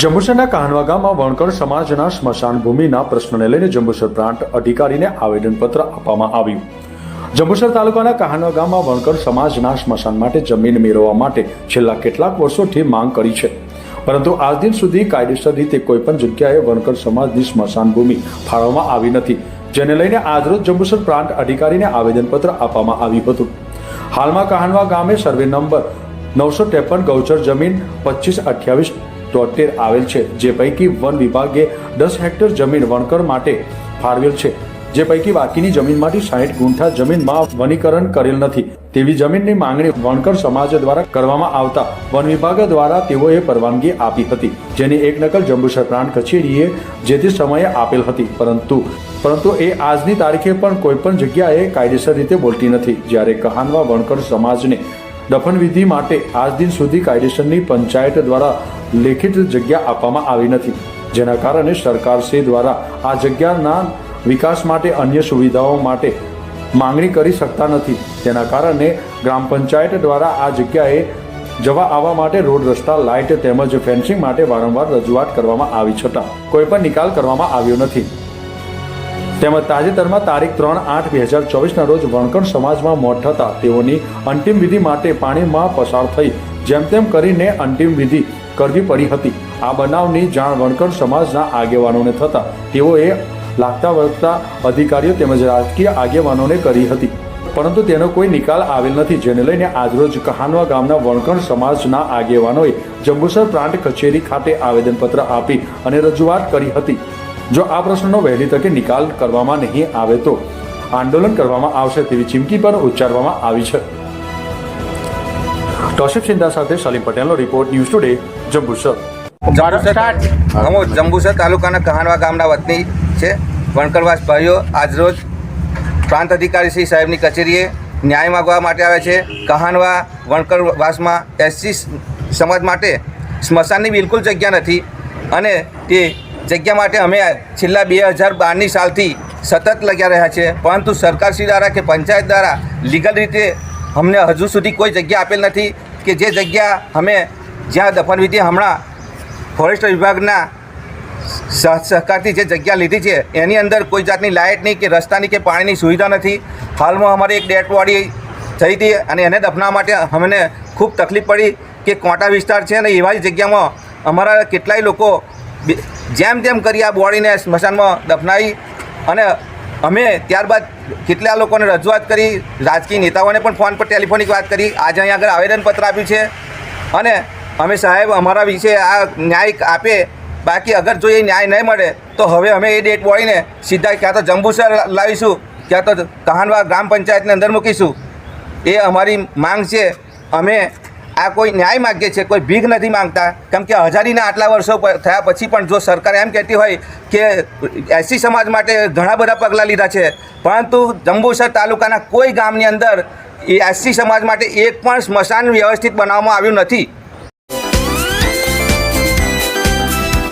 જંબુસરના કાહનવા ગામમાં વણકર સમાજના સ્મશાન ભૂમિના પ્રશ્નને લઈને જંબુસર પ્રાંત અધિકારીને આવેદનપત્ર આપવામાં આવ્યું. જંબુસર તાલુકાના કાહનવા ગામમાં વણકર સમાજના સ્મશાન માટે જમીન મેળવવા માટે છેલ્લા કેટલાક વર્ષોથી માંગ કરી છે. પરંતુ આજ દિન સુધી કાયદેસર રીતે કોઈપણ જગ્યાએ વણકર સમાજની સ્મશાન ભૂમિ ફાળવવામાં આવી નથી, જેને લઈને આજરોજ જંબુસર પ્રાંત અધિકારીને આવેદનપત્ર આપવામાં આવ્યું હતું. હાલમાં કાહનવા ગામે સર્વે નંબર નવસો ત્રેપન ગૌચર જમીન પચીસ અઠ્યાવીસ તોતેર આવેલ છે, જે પૈકી વન વિભાગે દસ હેક્ટર જમીન વણકર માટે ફાળવેલ છે, જે પૈકી બાકીની જમીનમાંથી સાહીઠ ગુંઠા જમીનમાં વનીકરણ કરેલ નથી. તેવી જમીનની માંગણી વણકર સમાજ દ્વારા કરવામાં આવતા વન વિભાગ દ્વારા તેઓએ પરવાનગી આપી હતી, જેની એક નકલ જંબુસર પ્રાંત કચેરીએ જે તે સમયે આપેલ હતી, પરંતુ પરંતુ એ આજની તારીખે પણ કોઈ પણ જગ્યાએ કાયદેસર રીતે બોલતી નથી. જ્યારે કહાનવા વણકર સમાજને દફનવિધિ માટે આજ દિન સુધી કાયદેસરની પંચાયત દ્વારા લેખિત જગ્યા આપવામાં આવી નથી. જેના કારણે સરકારશ્રી દ્વારા આ જગ્યાના વિકાસ માટે અન્ય સુવિધાઓ માટે માંગણી કરી શકતા નથી. તેના કારણે ગ્રામ પંચાયત દ્વારા આ જગ્યાએ જવા આવવા માટે રોડ રસ્તા, લાઇટ તેમજ ફેન્સિંગ માટે વારંવાર રજૂઆત કરવામાં આવી છતાં કોઈ પણ નિકાલ કરવામાં આવ્યો નથી. તેમજ તાજેતરમાં તારીખ ત્રણ આઠ બે હજાર ચોવીસના રોજ વણકણ સમાજમાં મોત થતા તેઓની અંતિમ વિધિ માટે પાણીમાં પસાર થઈ જેમ તેમ કરીને અંતિમ વિધિ કરવી પડી હતી. આ બનાવની જાણ વણકણ સમાજના આગેવાનોને થતા તેઓએ લાગતા વળગતા અધિકારીઓ તેમજ રાજકીય આગેવાનોને કરી હતી. પરંતુ તેનો કોઈ નિકાલ આવેલ નથી, જેને લઈને આજરોજ કહાનવા ગામના વણકણ સમાજના આગેવાનોએ જંબુસર પ્રાંત કચેરી ખાતે આવેદનપત્ર આપી અને રજૂઆત કરી હતી. જો આ પ્રશ્નનો વહેલી તકે નિકાલ કરવામાં નહીં આવે તો આંદોલન કરવામાં આવશે તેવી ચીમકી પણ ઉચ્ચારવામાં આવી છે. કૌશિક સિંધા સાથે સલીમ પટેલનો રિપોર્ટ ન્યૂઝ ટુડે જંબુસર. હું જંબુસર તાલુકાના કહાનવા ગામના વતની છે. વણકરવાસ ભાઈઓ આજરોજ પ્રાંત અધિકારી શ્રી સાહેબની કચેરીએ ન્યાય માગવા માટે આવે છે. કહાનવા વણકરવાસમાં એસસી સમાજ માટે સ્મશાનની બિલકુલ જગ્યા નથી અને તે જગ્યા માટે અમે છેલ્લા બે હજાર બારની સાલથી સતત લગ્યા રહ્યા છે પરંતુ સરકારશ્રી દ્વારા કે પંચાયત દ્વારા લીગલ રીતે અમને હજુ સુધી કોઈ જગ્યા આપેલ નથી કે જે જગ્યા અમે જ્યાં દફનવિધિ હમણાં ફોરેસ્ટ વિભાગના સહ સહકારથી જે જગ્યા લીધી છે, એની અંદર કોઈ જાતની લાઇટની કે રસ્તાની કે પાણીની સુવિધા નથી. હાલમાં અમારે એક બોડી થઈ હતી અને એને દફનાવવા માટે અમને ખૂબ તકલીફ પડી કે કોટા વિસ્તાર છે અને એવા જ જગ્યામાં અમારા કેટલાય લોકો જેમ તેમ કરી આ બોડીને સ્મશાનમાં દફનાવી અને અમે ત્યારબાદ કેટલા લોકોને રજૂઆત કરી, રાજકીય નેતાઓને પણ ફોન પર ટેલિફોનિક વાત કરી. આજે અહીંયા આગળ આવેદનપત્ર આપ્યું છે. અને અમે સાહેબ અમારા વિશે આ ન્યાય આપે, બાકી અગર જો એ ન્યાય નહીં મળે, તો હવે અમે એ ડેટ બોડીને સીધા ક્યાં તો જંબુસર લાવીશું, ક્યાં તો કહાનવા ગ્રામ પંચાયતની અંદર મૂકીશું. એ અમારી માંગ છે. અમે આ કોઈ ન્યાય માગે છે કોઈ ભીખ નથી માંગતા. કેમ કે હજારીના આટલા વર્ષો થયા પછી પણ જો સરકાર એમ કહેતી હોય કે એસી સમાજ માટે ઘણા બધા પગલાં લીધા છે, પરંતુ જંબુસર તાલુકાના કોઈ ગામની અંદર એ એસસી સમાજ માટે એક પણ સ્મશાન વ્યવસ્થિત બનાવવામાં આવ્યું નથી.